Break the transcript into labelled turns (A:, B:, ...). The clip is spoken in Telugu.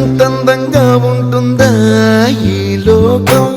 A: ఇంతందంగా ఉంటుందా ఈ లోకం?